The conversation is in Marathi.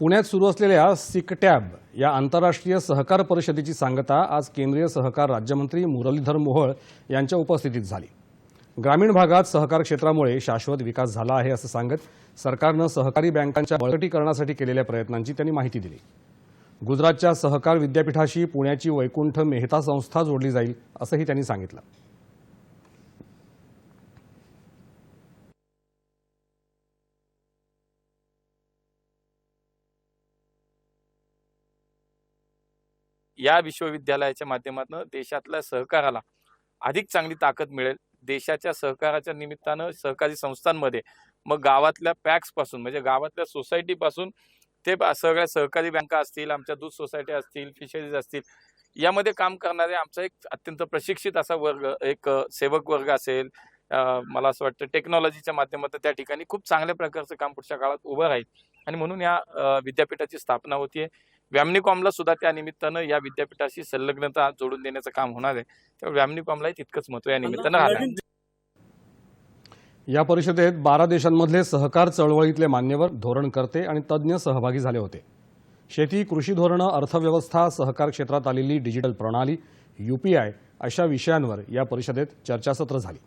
पुण्यात सुरू असलेल्या सिकटॅब या आंतरराष्ट्रीय सहकार परिषदेची सांगता आज केंद्रीय सहकार राज्यमंत्री मुरलीधर मोहोळ यांच्या उपस्थितीत झाली. ग्रामीण भागात सहकार क्षेत्रामुळे शाश्वत विकास झाला आहे असं सांगत सरकारनं सहकारी बँकांच्या बळकटीकरणासाठी केलेल्या प्रयत्नांची त्यांनी माहिती दिली. गुजरातच्या सहकार विद्यापीठाशी पुण्याची वैकुंठ मेहता संस्था जोडली जाईल असंही त्यांनी सांगितलं. या विश्वविद्यालयाच्या माध्यमातून देशातल्या सहकाराला अधिक चांगली ताकद मिळेल. देशाच्या सहकाराच्या निमित्तानं सहकारी संस्थांमध्ये मग गावातल्या पॅक्सपासून म्हणजे गावातल्या सोसायटीपासून ते सगळ्या सहकारी बँका असतील आमच्या दूध सोसायटी असतील फिशरीज असतील यामध्ये काम करणारे आमचा एक अत्यंत प्रशिक्षित असा वर्ग एक सेवक वर्ग असेल मला असं वाटतं टेक्नॉलॉजीच्या माध्यमातून त्या ठिकाणी खूप चांगल्या प्रकारचं काम पुढच्या काळात उभं राहील. आणि म्हणून या विद्यापीठाची स्थापना होतीये. व्यामनिकॉमला सुद्धा त्या निमित्तानं या विद्यापीठाशी संलग्नता जोडून देण्याचं काम होणार आहे. त्यामुळे व्यामनिकॉमलाही तितकंच महत्त्व या निमित्तानं राहणार या परिषदेत बारा देशांमधले सहकार चळवळीतले मान्यवर धोरणकर्ते आणि तज्ज्ञ सहभागी झाले होते. शेती कृषी धोरणं अर्थव्यवस्था सहकार क्षेत्रात आलेली डिजिटल प्रणाली यूपीआय अशा विषयांवर या परिषदेत चर्चासत्र झाली.